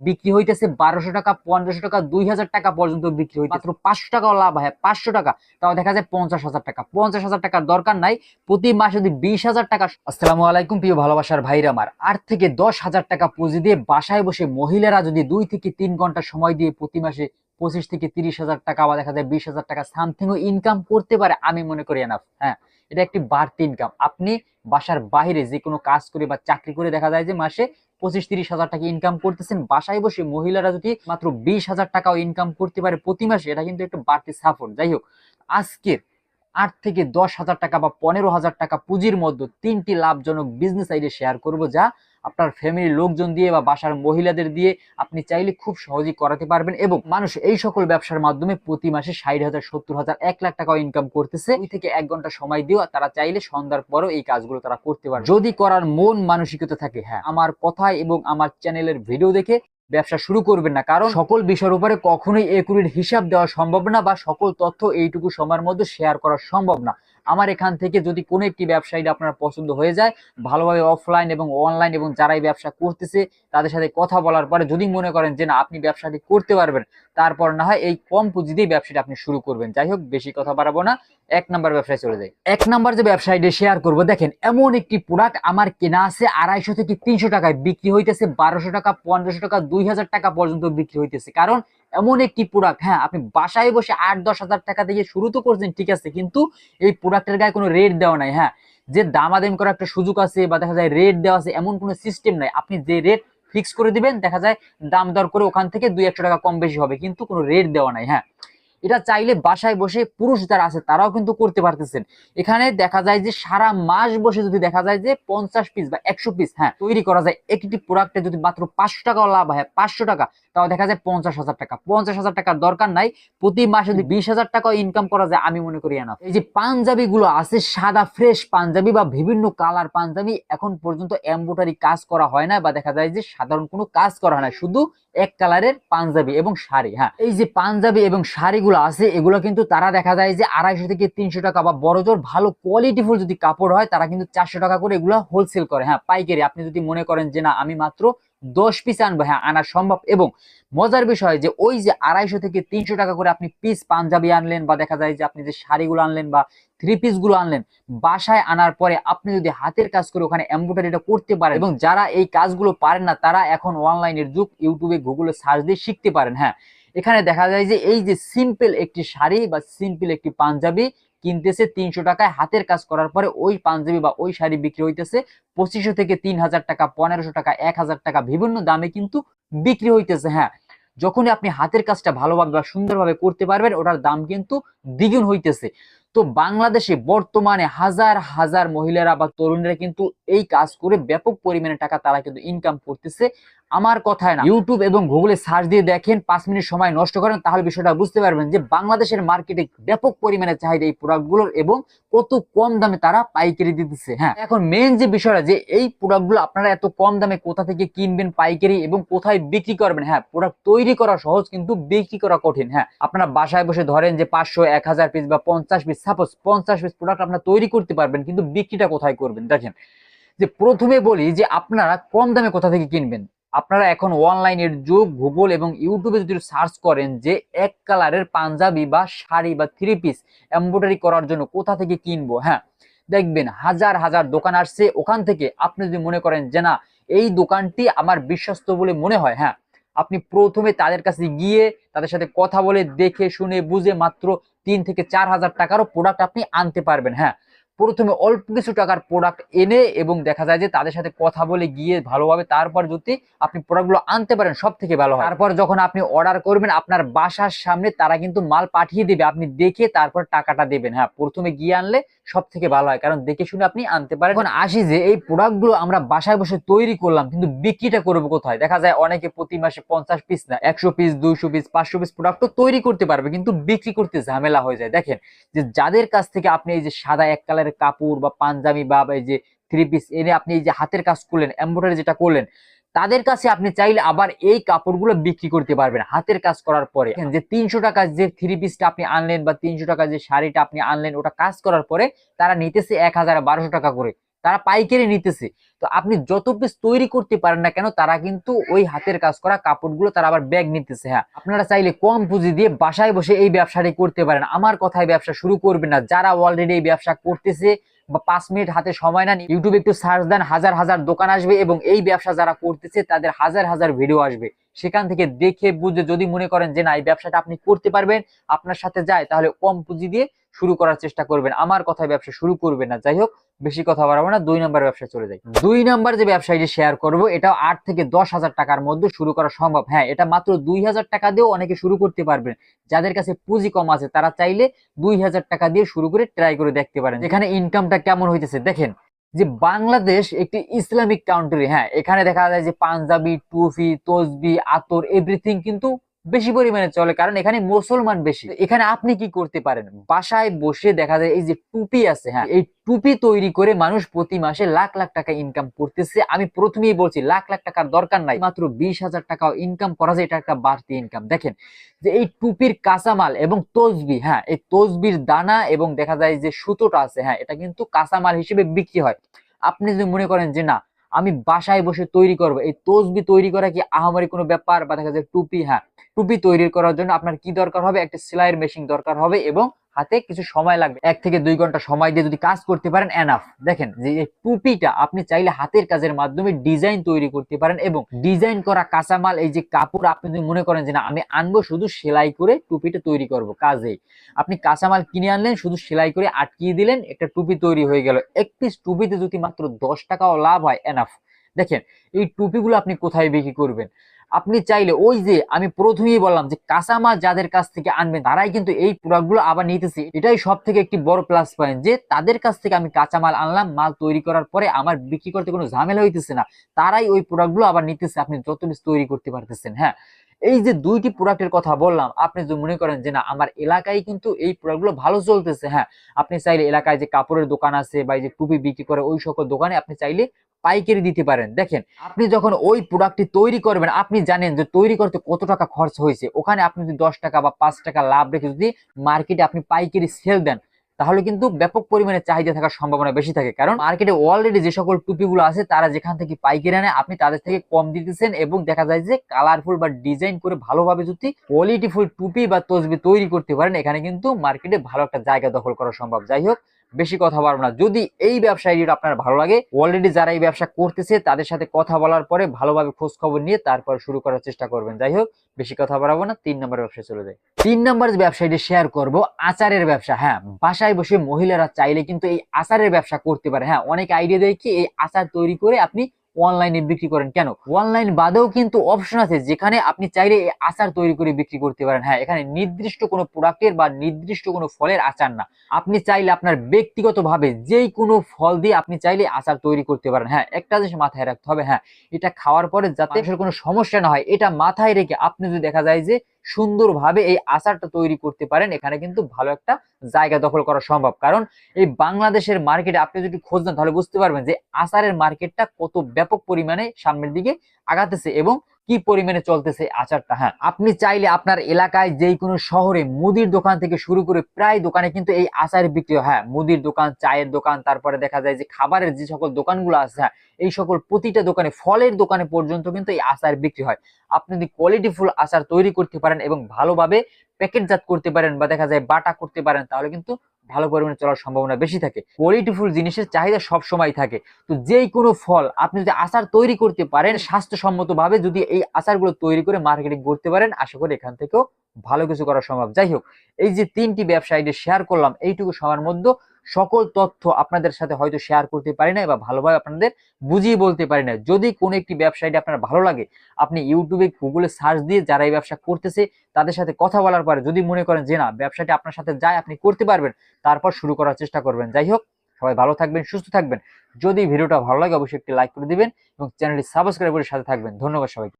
বিক্রি হইতেছে বারোশো টাকা পনেরোশো টাকা দুই হাজার টাকা পর্যন্ত বিক্রি হইতে মাত্র পাঁচশো টাকাও লাভ হয় পাঁচশো টাকা। তাও দেখা যায় পঞ্চাশ হাজার টাকা। পঞ্চাশ হাজার টাকার দরকার নাই। প্রতি মাসে যদি বিশ হাজার টাকা আসসালামু আলাইকুম প্রিয় ভালোবাসার ভাইরা আমার। আট থেকে দশ হাজার টাকা পুঁজি দিয়ে বাসায় বসে মহিলারা যদি দুই থেকে তিন ঘণ্টা সময় দিয়ে প্রতি মাসে পঁচিশ থেকে তিরিশ হাজার টাকা বা দেখা যায় বিশ হাজার টাকা সামথিংও ইনকাম করতে পারে, আমি মনে করি এনাফ হ্যাঁ। এটা একটি বাড়তি ইনকাম আপনি বাসার বাইরে যে কোনো কাজ করে বা চাকরি করে দেখা যায় যে মাসে পঁচিশ তিরিশ হাজার টাকা ইনকাম করতেছেন, বাসায় বসে মহিলারা যদি মাত্র বিশ হাজার টাকাও ইনকাম করতে পারে প্রতি মাসে, এটা কিন্তু একটু বাড়তি সাপোর্ট যাই হোক, আজকের আট থেকে দশ হাজার টাকা বা পনেরো হাজার টাকা পুঁজির মধ্যে তিনটি লাভজনক বিজনেস আইডিয়া শেয়ার করব যা আপনার ফ্যামিলির লোকজন দিয়ে বা বাসার মহিলাদের দিয়ে আপনি চাইলে খুব সহজেই করাতে পারবেন এবং মানুষ এই সকল ব্যবসার মাধ্যমে প্রতি মাসে ষাট হাজার, সত্তর হাজার, এক লাখ টাকা ইনকাম করতেছে। দুই থেকে এক ঘণ্টা সময় দিয়েও তারা চাইলে সন্ধ্যার পরও এই কাজগুলো তারা করতে পারে যদি করার মন মানসিকতা থাকে হ্যাঁ আমার কথায় এবং আমার চ্যানেলের ভিডিও দেখে ব্যবসা শুরু করবেন না। কারণ সকল বিষয়ের উপরে কখনোই একুরির হিসাব দেওয়া সম্ভব না বা সকল তথ্য এইটুকু সময়ের মধ্যে শেয়ার করা সম্ভব না। আমার এখান থেকে যদি কোনো একটি ব্যবসায়ী আপনার পছন্দ হয়ে যায়, ভালোভাবে অফলাইন এবং অনলাইন এবং যারাই ব্যবসা করতেছে, তাদের সাথে কথা বলার পরে যদি মনে করেন যে না, আপনি ব্যবসাটি করতে পারবেন, তারপর না হয় এই কম পুঁজি দিয়ে ব্যবসাটা আপনি শুরু করবেন। যাই হোক, বেশি কথা বাড়াবো না। এক নাম্বার ব্যবসায় চলে যাই। এক নাম্বার যে ব্যবসায়ীটা শেয়ার করব, দেখেন এমন একটি প্রোডাক্ট আমার কেনা আছে, আড়াইশো থেকে তিনশো টাকায় বিক্রি হইতেছে, বারোশো টাকা, পনেরোশো টাকা, দুই হাজার টাকা পর্যন্ত বিক্রি হইতেছে। কারণ এমন একটি প্রোডাক্ট হ্যাঁ আপনি বাসায় বসে আট, দশ হাজার টাকা দিয়ে শুরু তো করছেন, ঠিক আছে, কিন্তু এই প্রোডাক্টের গায়ে কোনো রেট দেওয়া নাই হ্যাঁ। যে দামাদামি করার একটা সুযোগ আছে বা দেখা যায় রেট দেওয়া আছে, এমন কোনো সিস্টেম নাই। আপনি যে রেট ফিক্স করে দিবেন, দেখা যায় দাম দর করে ওখান থেকে দুই, একশো টাকা কম বেশি হবে, কিন্তু কোনো রেট দেওয়া নাই হ্যাঁ। এটা চাইলে বাসায় বসে পুরুষ যারা আছে তারাও কিন্তু করতে পারতেছেন। এখানে দেখা যায় যে সারা মাস বসে যদি দেখা যায় যে পঞ্চাশ পিস বা একশো পিস হ্যাঁ তৈরি করা যায়, একটি প্রোডাক্টে যদি মাত্র পাঁচশো টাকাও লাভ হয় পাঁচশো টাকা, তাও দেখা যায় পঞ্চাশ হাজার টাকা। পঞ্চাশ হাজার টাকার দরকার নাই, প্রতি মাসে যদি বিশ হাজার টাকাও ইনকাম করা যায়, আমি মনে করি না। এই যে পাঞ্জাবি গুলো আছে, সাদা ফ্রেশ পাঞ্জাবি বা বিভিন্ন কালার পাঞ্জাবি, এখন পর্যন্ত এম্বোটারি কাজ করা হয় না বা দেখা যায় যে সাধারণ কোনো কাজ করা হয় না, শুধু এক কালারের পাঞ্জাবি এবং শাড়ি হ্যাঁ। এই যে পাঞ্জাবি এবং শাড়িগুলো আছে, এগুলো কিন্তু তারা দেখা যায় যে আড়াইশো থেকে তিনশো টাকা বা বড় জোর ভালো কোয়ালিটিফুল যদি কাপড় হয়, তারা কিন্তু চারশো টাকা করে এগুলো হোলসেল করে। হ্যাঁ পাইকারি। আপনি যদি মনে করেন যে না, আমি মাত্র দশ পিস আনব হ্যাঁ আনা সম্ভব এবং মজার বিষয় যে ওই যে আড়াইশো থেকে তিনশো টাকা করে আপনি পিস পাঞ্জাবি আনলেন বা দেখা যায় যে আপনি যে শাড়িগুলো আনলেন বা থ্রি পিসগুলো আনলেন, বাসায় আনার পরে আপনি যদি হাতের কাজ করে ওখানে এম্ব্রয়ডারিটা করতে পারেন এবং যারা এই কাজগুলো পারেন না, তারা এখন অনলাইনের যুগ ইউটিউবে গুগলে সার্চ দিয়ে শিখতে পারেন। হ্যাঁ এখানে দেখা যায় যে এই যে সিম্পল একটি শাড়ি বা সিম্পল একটি পাঞ্জাবি কিনতেছে তিনশো টাকায়, হাতের কাজ করার পরে ওই পাঞ্জাবি বা ওই শাড়ি বিক্রি হইতেছে পঁচিশশো থেকে তিন হাজার টাকা, পনেরোশো টাকা, এক হাজার টাকা, বিভিন্ন দামে কিন্তু বিক্রি হইতেছে হ্যাঁ। যখনই আপনি হাতের কাজটা ভালোভাবে বা সুন্দরভাবে করতে পারবেন, ওটার দাম কিন্তু দ্বিগুণ হইতেছে। তো বাংলাদেশে বর্তমানে হাজার হাজার মহিলারা বা তরুণীরা কিন্তু এই কাজ করে ব্যাপক পরিমাণে টাকা তারা কিন্তু ইনকাম করতেছে। আমার কথায় না। ইউটিউব এবং গুগলে সার্চ দিয়ে দেখেন, পাঁচ মিনিট সময় নষ্ট করেন, তাহলে বিষয়টা বুঝতে পারবেন যে বাংলাদেশের মার্কেটে ব্যাপক পরিমাণে চাহিদা এই প্রোডাক্টগুলোর এবং কত কম দামে তারা পাইকারি দিতেছে। হ্যাঁ এখন মেন যে বিষয়টা যে এই প্রোডাক্টগুলো আপনারা এত কম দামে কোথা থেকে কিনবেন পাইকারি এবং কোথায় বিক্রি করবেন হ্যাঁ প্রোডাক্ট তৈরি করা সহজ কিন্তু বিক্রি করা কঠিন। হ্যাঁ আপনারা বাসায় বসে ধরেন যে পাঁচশো, এক হাজার পিস বা পঞ্চাশ পিস সাপোজ পঞ্চাশ পিস প্রোডাক্ট আপনারা তৈরি করতে পারবেন, কিন্তু বিক্রিটা কোথায় করবেন? দেখেন, যে প্রথমে বলি যে আপনারা কম দামে কোথা থেকে কিনবেন? আপনারা এখন অনলাইনের যুগ গুগল এবং ইউটিউবে যদি সার্চ করেন যে এক কালারের পাঞ্জাবি বা শাড়ি বা থ্রি পিস এম্ব্রয়ডারি করার জন্য কোথা থেকে কিনবো হ্যাঁ? দেখবেন হাজার হাজার দোকান আসছে, ওখান থেকে আপনি যদি মনে করেন যে না, এই দোকানটি আমার বিশ্বস্ত বলে মনে হয় হ্যাঁ? আপনি প্রথমে তাদের কাছে গিয়ে তাদের সাথে কথা বলে দেখে শুনে বুঝে মাত্র তিন থেকে চার হাজার টাকারও প্রোডাক্ট আপনি আনতে পারবেন হ্যাঁ? প্রথমে অল্প কিছু টাকার প্রোডাক্ট এনে এবং দেখা যায় যে তাদের সাথে কথা বলে গিয়ে ভালোভাবে তারপর যদি আপনি প্রোডাক্টগুলো আনতে পারেন সব থেকে ভালো হয়। তারপর যখন আপনি অর্ডার করবেন, আপনার বাসার সামনে তারা কিন্তু মাল পাঠিয়ে দেবে। আপনি দেখে তারপর টাকাটা দেবেন। হ্যাঁ প্রথমে গিয়ে আনলে সব থেকে ভালো হয়। কারণ দেখে শুনে আপনি আনতে পারেন। এখন আসি যে এই প্রোডাক্টগুলো আমরা বাসায় বসে তৈরি করলাম, কিন্তু বিক্রিটা করব কোথায়? দেখা যায় অনেকে প্রতি মাসে পঞ্চাশ পিস না, একশো পিস দুইশো পিস পাঁচশো পিস প্রোডাক্ট তৈরি করতে পারবে, কিন্তু বিক্রি করতে ঝামেলা হয়ে যায়। দেখেন, যে যাদের কাছ থেকে আপনি এই যে সাদা এক কালারের কাপড় বা পাঞ্জাবি বা এই যে থ্রি পিস এনে আপনি এই যে হাতের কাজ করলেন এম্ব্রয়ডারি যেটা করলেন তাদের কাছে আপনি চাইলে আবার এই কাপড়গুলো বিক্রি করতে পারবেন হাতের কাজ করার পরে। যে তিনশো টাকা যে থ্রি পিসটা আপনি আনলেন বা তিনশো টাকা যে শাড়িটা আপনি আনলেন, ওটা কাজ করার পরে তারা নিতেছে এক হাজার বারোশো টাকা করে। তারা পাইকারি নিতেছে। তো আপনি যত পিস তৈরি করতে পারেন না কেন, তারা কিন্তু ওই হাতের কাজ করা কাপড়গুলো তারা আবার ব্যাগ নিতেছে। হ্যাঁ আপনারা চাইলে কম পুঁজি দিয়ে বাসায় বসে এই ব্যবসাটি করতে পারেন। আমার কথায় ব্যবসা শুরু করবেন না। যারা অলরেডি এই ব্যবসা করতেছে বা পাঁচ মিনিট হাতে সময় না ইউটিউবে একটু সার্চ দেন, হাজার হাজার দোকান আসবে এবং এই ব্যবসা যারা করতেছে, তাদের হাজার হাজার ভিডিও আসবে। সেখান থেকে দেখে বুঝে যদি মনে করেন যে না, এই ব্যবসাটা আপনি করতে পারবেন, আপনার সাথে যায়, তাহলে কম পুঁজি দিয়ে শুরু করার চেষ্টা করবেন। আমার কথায় ব্যবসা শুরু করবেন না। যাই হোক, বেশি কথা বাড়াবো না, দুই নাম্বার ব্যবসা চলে যাই। দুই নাম্বার যে ব্যবসায়টি শেয়ার করব এটা আট থেকে দশ হাজার টাকার মধ্যে শুরু করা সম্ভব। হ্যাঁ এটা মাত্র দুই হাজার টাকা দিয়েও অনেকে শুরু করতে পারবেন। যাদের কাছে পুঁজি কম আছে, তারা চাইলে দুই হাজার টাকা দিয়ে শুরু করে ট্রাই করে দেখতে পারেন। এখানে ইনকামটা কেমন হইতেছে, দেখেন, যে বাংলাদেশ একটি ইসলামিক কান্ট্রি হ্যাঁ এখানে দেখা যায় যে পাঞ্জাবি টুফি তসবি, আতর এভরিথিং কিন্তু বেশি পরিমাণে চলে, কারণ এখানে মুসলমান বেশি। এখানে আপনি কি করতে পারেন? বাসায় বসে দেখা যায় এই যে টুপি আছে হ্যাঁ এই টুপি তৈরি করে মানুষ প্রতি মাসে লাখ লাখ টাকা ইনকাম করতেছে। আমি প্রথমেই বলছি, লাখ লাখ টাকার দরকার নাই, মাত্র বিশ হাজার টাকাও ইনকাম করা যায়, এটা একটা বাড়তি ইনকাম দেখেন, যে এই টুপির কাঁচামাল এবং তসবি হ্যাঁ এই তসবির দানা এবং দেখা যায় যে সুতোটা আছে হ্যাঁ এটা কিন্তু কাঁচামাল হিসেবে বিক্রি হয়। আপনি যদি মনে করেন যে না আমি বাসায় বসে তৈরি করব। এই তসবি তৈরি করা কি আহামারি কোনো ব্যাপার? বা দেখা যায় টুপি হ্যাঁ টুপি তৈরি করার জন্য আপনার কি দরকার হবে? একটা সেলাইয়ের মেশিন দরকার হবে এবং হাতে কিছু সময় লাগবে। এক থেকে দুই ঘণ্টা সময় দিয়ে যদি কাজ করতে পারেন এনাফ দেখেন যে এই টুপিটা আপনি চাইলে হাতের কাজের মাধ্যমে ডিজাইন তৈরি করতে পারেন এবং ডিজাইন করা কাঁচামাল, এই যে কাপড়, আপনি যদি মনে করেন যে না, আমি আনব শুধু সেলাই করে টুপিটা তৈরি করব কাজেই। আপনি কাঁচামাল কিনে আনলেন, শুধু সেলাই করে আটকিয়ে দিলেন, একটা টুপি তৈরি হয়ে গেল। এক পিস টুপিতে যদি মাত্র দশ টাকাও লাভ হয় এনাফ দেখেন, এই টুপিগুলো আপনি কোথায় বিক্রি করবেন? আপনি চাইলে ওই যে আমি প্রথমেই বললাম যে কাঁচামাল যাদের কাছ থেকে আনবেন, তারাই কিন্তু এই প্রোডাক্টগুলো আবার নিতেছে। এটাই সব থেকে একটি বড় প্লাস পয়েন্ট যে তাদের কাছ থেকে আমি কাঁচামাল আনলাম, মাল তৈরি করার পরে আমার বিক্রি করতে কোনো ঝামেলা হইতেছে না। তারাই ওই প্রোডাক্টগুলো আবার নিতেছে, আপনি যত বেশি তৈরি করতে পারতেছেন হ্যাঁ। এই যে দুইটি প্রোডাক্টের কথা বললাম, আপনি যদি মনে করেন যে না, আমার এলাকায় কিন্তু এই প্রোডাক্টগুলো ভালো চলতেছে হ্যাঁ। আপনি চাইলে এলাকায় যে কাপড়ের দোকান আছে বা এই যে টুপি বিক্রি করে ওই সকল দোকানে আপনি চাইলে পাইকারি দিতে পারেন। দেখেন, আপনি যখন ওই প্রোডাক্টটি তৈরি করবেন, আপনি জানেন যে তৈরি করতে কত টাকা খরচ হয়েছে। ওখানে আপনি যদি দশ টাকা বা পাঁচ টাকা লাভ রেখে যদি মার্কেটে আপনি পাইকারি সেল দেন, তাহলে কিন্তু ব্যাপক পরিমাণে চাহিদা থাকার সম্ভাবনা বেশি থাকে। কারণ মার্কেটে অলরেডি যে সকল টুপিগুলো আছে, তারা যেখান থেকে পাইকারি আনে, আপনি তাদের থেকে কম দিতেছেন এবং দেখা যায় যে কালারফুল বা ডিজাইন করে ভালোভাবে যদি কোয়ালিটিফুল টুপি বা তসবি তৈরি করতে পারেন, এখানে কিন্তু মার্কেটে ভালো একটা জায়গা দখল করা সম্ভব। যাই হোক বেশি কথা বলব না। যদি এই ব্যবসা আইডিয়াটা আপনার ভালো লাগে অলরেডি যারা এই ব্যবসা করতেছে তাদের সাথে কথা বলার পরে ভালোভাবে খোঁজ খবর নিয়ে তারপর শুরু করার চেষ্টা করবেন। যাই হোক বেশি কথা বাড়াবো না তিন নম্বর ব্যবসা চলে যায় তিন নম্বর যে ব্যবসাটি শেয়ার করব আচারের ব্যবসা। হ্যাঁ বাসায় বসে মহিলারা চাইলে কিন্তু এই আচারের ব্যবসা করতে পারে। হ্যাঁ অনেক আইডিয়া দেয় কি এই আচার তৈরি করে আপনি অনলাইনে বিক্রি করেন। কেন? অনলাইন বাদেও কিন্তু অপশন আছে যেখানে আপনি চাইলে এই আচার তৈরি করে বিক্রি করতে পারেন। হ্যাঁ এখানে নির্দিষ্ট কোনো প্রোডাক্টের বা নির্দিষ্ট কোনো ফলের আচার না। আপনি চাইলে আপনার ব্যক্তিগতভাবে যেই কোনো ফল দিয়ে আপনি চাইলে আচার তৈরি করতে পারেন। হ্যাঁ একটা জিনিস মাথায় রাখতে হবে। হ্যাঁ এটা খাওয়ার পরে যাতে কোনো সমস্যা না হয় এটা মাথায় রেখে আপনি যদি দেখা যায় যে সুন্দরভাবে এই আচারটা তৈরি করতে পারেন। এখানে কিন্তু ভালো একটা জায়গা দখল করা সম্ভব। কারণ এই বাংলাদেশের মার্কেটে আপনি যদি খোঁজ নেন, তাহলে বুঝতে পারবেন যে আচারের মার্কেটটা কত ব্যাপক পরিমাণে সামনের দিকে আগাতেছে এবং কি পরিমাণে চলতেছে আচারটা? হ্যাঁ আপনি চাইলে আপনার এলাকায় যেই কোনো শহরে মুদির দোকান থেকে শুরু করে প্রায় দোকানে কিন্তু এই আচার বিক্রি হয়। মুদির দোকান, চায়ের দোকান, তারপরে দেখা যায় যে খাবারের যে সকল দোকানগুলো আছে হ্যাঁ এই সকল প্রতিটা দোকানে, ফলের দোকানে পর্যন্ত কিন্তু এই আচার বিক্রি হয়। আপনি যদি কোয়ালিটিফুল আচার তৈরি করতে পারেন এবং ভালোভাবে প্যাকেটজাত করতে পারেন বা দেখা যায় বাটা করতে পারেন, তাহলে কিন্তু ভালো পরিমাণে চলার সম্ভাবনা বেশি থাকে। কোয়ালিটিফুল জিনিসের চাহিদা সব সময় থাকে। তো যেই কোনো ফল আপনি যদি আচার তৈরি করতে পারেন স্বাস্থ্যসম্মত ভাবে যদি এই আচারগুলো তৈরি করে মার্কেটিং করতে পারেন, আশা করি এখান থেকেও ভালো কিছু করা সম্ভব। যাই হোক, এই যে তিনটি ব্যবসা শেয়ার করলাম, এইটুকু সময়ের মধ্যে সকল তথ্য আপনাদের সাথে হয়তো শেয়ার করতে পারি না বা ভালোভাবে আপনাদের বুঝিয়ে বলতে পারি না যদি কোনো একটি ব্যবসায়টি আপনার ভালো লাগে, আপনি ইউটিউবে গুগলে সার্চ দিয়ে যারা এই ব্যবসা করতেছে, তাদের সাথে কথা বলার পরে যদি মনে করেন যে না, ব্যবসাটি আপনার সাথে যায়, আপনি করতে পারবেন, তারপর শুরু করার চেষ্টা করবেন। যাই হোক, সবাই ভালো থাকবেন, সুস্থ থাকবেন। যদি ভিডিওটা ভালো লাগে, অবশ্যই একটি লাইক করে দিবেন এবং চ্যানেলটি সাবস্ক্রাইব করে সাথে থাকবেন। ধন্যবাদ সবাইকে।